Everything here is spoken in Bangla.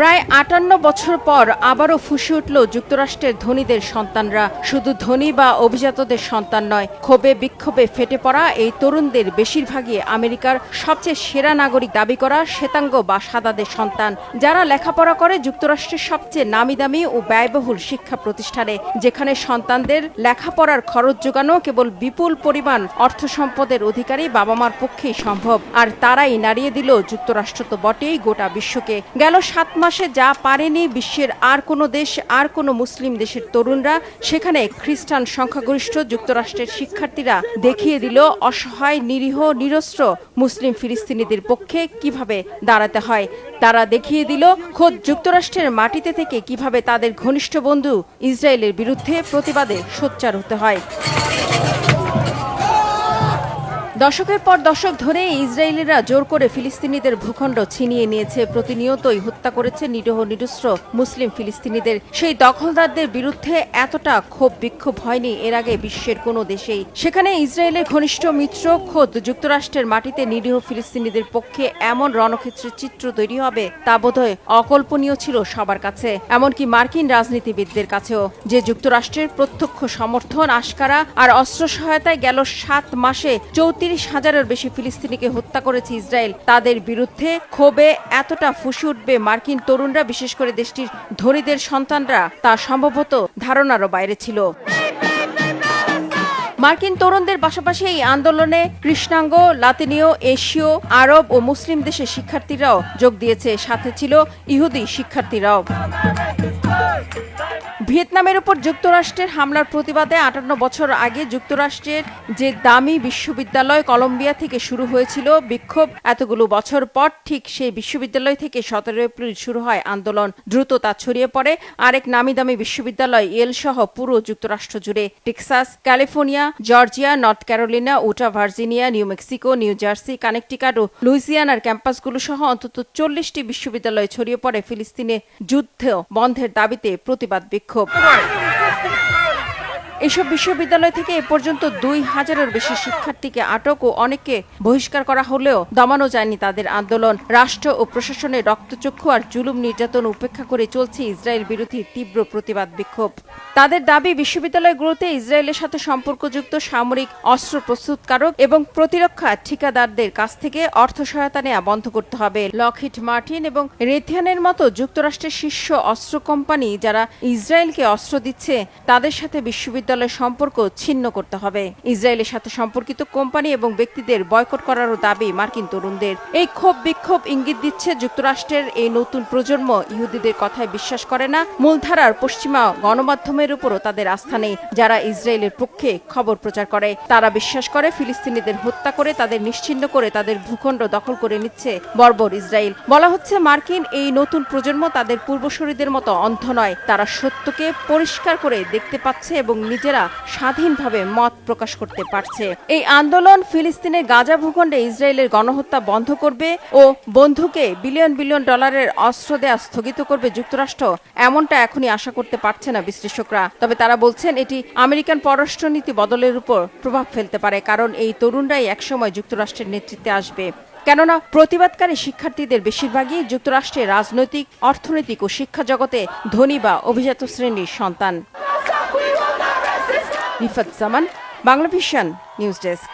প্রায় আটান্ন বছর পর আবারও ফুসে উঠল যুক্তরাষ্ট্রের ধনীদের সন্তানরা। শুধু ধনী বা অভিজাতদের সন্তান নয়, ক্ষোভে, বিক্ষোভে ফেটে পড়া এই তরুণদের বেশিরভাগই আমেরিকার সবচেয়ে সেরা নাগরিক দাবি করা শ্বেতাঙ্গ বা সাদাদের সন্তান, যারা লেখাপড়া করে যুক্তরাষ্ট্রের সবচেয়ে নামি দামি ও ব্যয়বহুল শিক্ষা প্রতিষ্ঠানে, যেখানে সন্তানদের লেখাপড়ার খরচ যোগানো কেবল বিপুল পরিমাণ অর্থ সম্পদের অধিকারী বাবা মার পক্ষেই সম্ভব। আর তারাই নাড়িয়ে দিল যুক্তরাষ্ট্র তো বটেই গোটা বিশ্বকে। গেল সাত মাসে যা পারেনি বিশ্বের আর কোনো দেশ, আর কোনো মুসলিম দেশের তরুণরা, সেখানে খ্রিস্টান সংখ্যাগরিষ্ঠ যুক্তরাষ্ট্রের শিক্ষার্থীরা দেখিয়ে দিল অসহায়, নিরীহ, নিরস্ত্র মুসলিম ফিলিস্তিনিদের পক্ষে কীভাবে দাঁড়াতে হয়। তারা দেখিয়ে দিল খোদ যুক্তরাষ্ট্রের মাটিতে থেকে কীভাবে তাদের ঘনিষ্ঠ বন্ধু ইসরায়েলের বিরুদ্ধে প্রতিবাদে সোচ্চার হতে হয়। দশকের পর দশক ধরে ইসরায়েলিরা জোর করে ফিলিস্তিনিদের ভূখণ্ড ছিনিয়ে নিয়েছে, প্রতিনিয়তই হত্যা করেছে নিরীহ নিরস্ত্র মুসলিম ফিলিস্তিনিদের। সেই দখলদারদের বিরুদ্ধে এতটা ক্ষোভ বিক্ষোভ হয়নি এর আগে বিশ্বের কোনো দেশেই। সেখানে ইসরায়েলের ঘনিষ্ঠ মিত্র খোদ যুক্তরাষ্ট্রের মাটিতে নিরীহ ফিলিস্তিনিদের পক্ষে এমন রণক্ষেত্রের চিত্র তৈরি হবে তা বোধহয় অকল্পনীয় ছিল সবার কাছে। এমনকি মার্কিন রাজনীতিবিদদের কাছেও। যে যুক্তরাষ্ট্রের প্রত্যক্ষ সমর্থন, আশকারা আর অস্ত্র সহায়তায় গেল সাত মাসে চৌত্রিশ হাজারের বেশি ফিলিস্তিনিকে হত্যা করেছে ইসরায়েল। তাদের বিরুদ্ধে ক্ষোভে এতটা ফুসে উঠবে মার্কিন তরুণরা, বিশেষ করে দেশটির ধনীদের সন্তানরা। তা সম্ভবত ধারণারও বাইরে ছিল। মার্কিন তরুণদের পাশাপাশি এই আন্দোলনে কৃষ্ণাঙ্গ, লাতিনীয়, এশীয়, আরব ও মুসলিম দেশের শিক্ষার্থীরাও যোগ দিয়েছে। সাথে ছিল ইহুদি শিক্ষার্থীরাও। ভিয়েতনামের উপর যুক্তরাষ্ট্রের হামলার প্রতিবাদে আটান্ন বছর আগে যুক্তরাষ্ট্রের যে দামি বিশ্ববিদ্যালয় কলম্বিয়া থেকে শুরু হয়েছিল বিক্ষোভ, এতগুলো বছর পর ঠিক সেই বিশ্ববিদ্যালয় থেকে সতেরো এপ্রিল শুরু হয় আন্দোলন। দ্রুত তা ছড়িয়ে পড়ে আরেক নামি দামি বিশ্ববিদ্যালয় এল সহ পুরো যুক্তরাষ্ট্র জুড়ে। Texas, California, Georgia, North Carolina, Utah, Virginia, New Mexico, New Jersey, Connecticut ও লুইজিয়ানার ক্যাম্পাসগুলো সহ অন্তত চল্লিশটি বিশ্ববিদ্যালয় ছড়িয়ে পড়ে ফিলিস্তিনে। যুদ্ধ বন্ধের দাবিতে প্রতিবাদ বিক্ষোভ। 火炮 এসব বিশ্ববিদ্যালয় থেকে এ পর্যন্ত দুই হাজারের বেশি শিক্ষার্থীকে আটক ও অনেককে বহিষ্কার করা হলেও দমানো যায়নি তাদের আন্দোলন। রাষ্ট্র ও প্রশাসনের রক্তচক্ষু আর জুলুম নির্যাতন উপেক্ষা করে চলছে ইসরায়েল বিরোধী তীব্র প্রতিবাদ বিক্ষোভ। তাদের দাবি, বিশ্ববিদ্যালয়গুলোতে ইসরায়েলের সাথে সম্পর্কযুক্ত সামরিক অস্ত্র প্রস্তুতকারক এবং প্রতিরক্ষা ঠিকাদারদের কাছ থেকে অর্থ সহায়তা নেওয়া বন্ধ করতে হবে। লকহিট মার্টিন এবং রেথিয়ানের মতো যুক্তরাষ্ট্রের শীর্ষ অস্ত্র কোম্পানি যারা ইসরায়েলকে অস্ত্র দিচ্ছে, তাদের সাথে বিশ্ববিদ্যালয় বিশ্ববিদ্যালয়ের সম্পর্ক ছিন্ন করতে হবে। ইসরায়েলের সাথে সম্পর্কিত কোম্পানি এবং ব্যক্তিদের বয়কট করারও দাবি মার্কিন তরুণদের। এই ক্ষোভ বিক্ষোভ ইঙ্গিত দিচ্ছে যুক্তরাষ্ট্রের এই নতুন প্রজন্ম ইহুদিদের কথায় বিশ্বাস করে না। মূলধারার পশ্চিমা গণমাধ্যমের উপরও তাদের আস্থা নেই, যারা ইসরায়েলের পক্ষে খবর প্রচার করে। তারা বিশ্বাস করে ফিলিস্তিনিদের হত্যা করে তাদের নিশ্চিন্ন করে তাদের ভূখণ্ড দখল করে নিচ্ছে বর্বর ইসরায়েল। বলা হচ্ছে মার্কিন এই নতুন প্রজন্ম তাদের পূর্বসূরীদের মতো অন্ধ নয়। তারা সত্যকে পরিষ্কার করে দেখতে পাচ্ছে এবং নিজেরা স্বাধীনভাবে মত প্রকাশ করতে পারছে। এই আন্দোলন ফিলিস্তিনের গাজা ভূখণ্ডে ইসরায়েলের গণহত্যা বন্ধ করবে ও বন্ধুকে বিলিয়ন বিলিয়ন ডলারের অস্ত্র দেয়া স্থগিত করবে যুক্তরাষ্ট্র, এমনটা এখনই আশা করতে পারছে না বিশ্লেষকরা। তবে তারা বলছেন এটি আমেরিকান পররাষ্ট্রনীতি বদলের উপর প্রভাব ফেলতে পারে, কারণ এই তরুণরাই একসময় যুক্তরাষ্ট্রের নেতৃত্বে আসবে। কেননা প্রতিবাদকারী শিক্ষার্থীদের বেশিরভাগই যুক্তরাষ্ট্রের রাজনৈতিক, অর্থনৈতিক ও শিক্ষা জগতে ধনী বা অভিজাত শ্রেণির সন্তান। Rifat Zaman Bangla vision news desk.